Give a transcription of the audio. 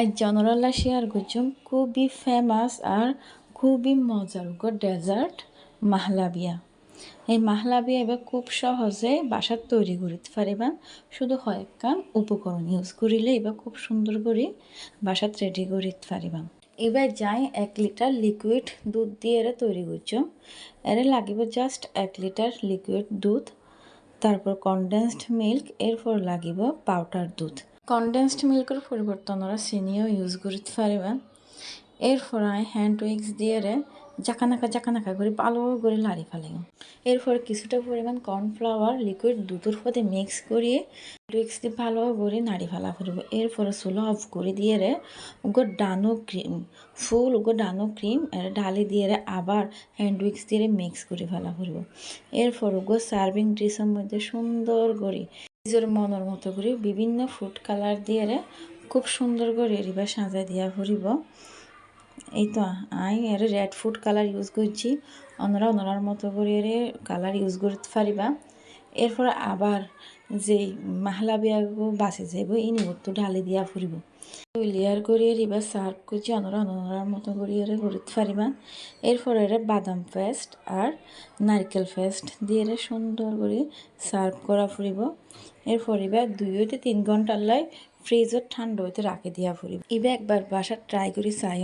আজ জনরাল্লা শেয়ার করছুম খুবই ফেমাস আর খুবই মজার ডেজার্ট মাহলাবিয়া। এই মাহলাবিয়া এবার খুব সহজে বাসাত তৈরি করতে পারিবা শুধু কয়েকখান উপকরণ ইউজ করিলে এবার খুব সুন্দর করে বাসাত রেডি করতে পারিবা এবার যাই এক লিটার লিকুইড দুধ দিয়ে এরা তৈরি করছ। এর লাগিব জাস্ট এক লিটার লিকুইড দুধ, তারপর কনডেন্সড মিল্ক এরপর লাগিব পাউডার দুধ। কনডেন্সড মিল্কের পরিবর্তে ওরা চিনিও ইউজ করতে পারবেন এরপর আমি হ্যান্ড উইক্স দিয়ে জাকানাকা জাকানাকা করে ভালো করে লাড়ি ফেলাই এরপর কিছুটা পরিমাণ কর্নফ্লাওয়ার লিকুইড দুধের সাথে মিক্স করিয়ে উইক্স দিয়ে ভালো করে নাড়ি ফেলা করব। এরপরে চুলো অফ করে দিয়ে রে ওগো ডানো ক্রিম ফুল ওগো ডানো ক্রিম এর ঢালি দিয়ে রে আবার হ্যান্ড উইক্স দিয়ে মিক্স করে ফেলা করব। এরপর ওগো সার্ভিং ডিশের মধ্যে সুন্দর করে নিজের মনের মতো করে বিভিন্ন ফুড কালার দিয়ে খুব সুন্দর করে রিবা সাজা দিয়া ফুরিব এই তো, আই এর রেড ফুড কালার ইউজ করছি। অন্যরা অন্যরার মতো করে কালার ইউজ করতে পারিবা এরপর আবার যে মাহলা বিয়াগো বাসে যাইব, এই নিবত্ত ঢালি দিয়া ফুরিব লেয়ার করে এবার সার্ভ করছি, অন্যরা অন্যরার মতো করে এর করতে পারিবা এরপর এর বাদাম পেস্ট আর নারকেল পেস্ট দিয়ে সুন্দর করে সার্ভ করা ফুরিব এরপর এবার দুই হইতে তিন ঘণ্টার লাই ফ্রিজত ঠান্ডা হইতে রাখে দিয়া ফুরিব এবার একবার বাসা ট্রাই করি চাই